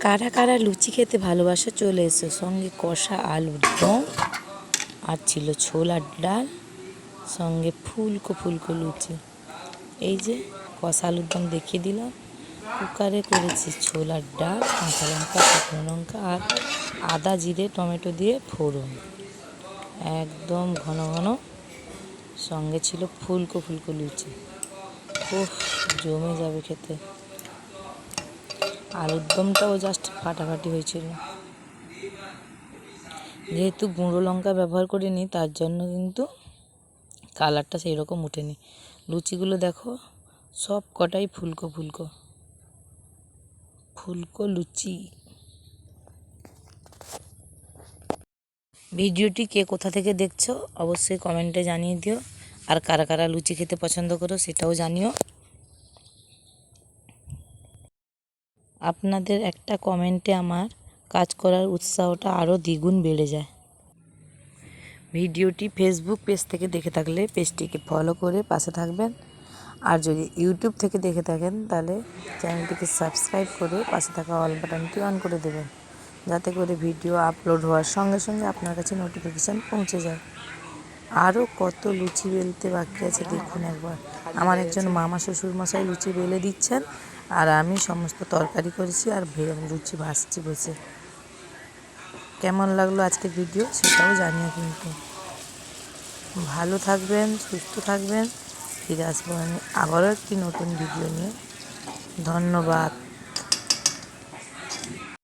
কারা কারা লুচি খেতে ভালোবাসা চলে এসো সঙ্গে কষা আলুর দম আর ছিল ছোলার ডাল, সঙ্গে ফুলকো ফুলকো লুচি। এই যে কষা আলুর দম দেখিয়ে দিলাম। কুকারে করেছি ছোলার ডাল, কাঁচা লঙ্কা, শুকনো লঙ্কা আর আদা জিরে, টমেটো দিয়ে ফোড়ন। একদম ঘন ঘন। সঙ্গে ছিল ফুলকো ফুলকো লুচি। উফ, জমে যাবে খেতে। আলুর দমটাও জাস্ট ফাটাফাটি হয়েছিল। যেহেতু গুঁড়ো লঙ্কা ব্যবহার করিনি, তার জন্য কিন্তু কালারটা সেই রকম উঠেনি। লুচিগুলো দেখো, সব কটাই ফুলকো ফুলকো। ফুলকো লুচি। ভিডিওটি কে কোথা থেকে দেখছ, অবশ্যই কমেন্টে জানিয়ে দিও। আর কারা কারা লুচি খেতে পছন্দ করো, সেটাও জানিও। আপনাদের একটা কমেন্টে আমার কাজ করার উৎসাহটা আরও দ্বিগুণ বেড়ে যায়। ভিডিওটি ফেসবুক পেজ থেকে দেখে থাকলে পেজটিকে ফলো করে পাশে থাকবেন। আর যদি ইউটিউব থেকে দেখে থাকেন, তাহলে চ্যানেলটিকে সাবস্ক্রাইব করে পাশে থাকা অল বাটনটি অন করে দেবেন। যাতে করে ভিডিও আপলোড হওয়ার সঙ্গে সঙ্গে আপনার কাছে নোটিফিকেশান পৌঁছে যায়। আরও কত লুচি বেলতে বাকি আছে দেখুন একবার। আমার একজন মামা শ্বশুর মশাই লুচি বেলে দিচ্ছেন, আর আমি সমস্ত তরকারি করেছি আর ভে- লুচি ভাসছি বসে। কেমন লাগল আজকের ভিডিও সেটাও জানিও কিন্তু। ভালো থাকবেন, সুস্থ থাকবেন, ফিরে আসব আমি আবারও একটি নতুন ভিডিও নিয়ে। ধন্যবাদ।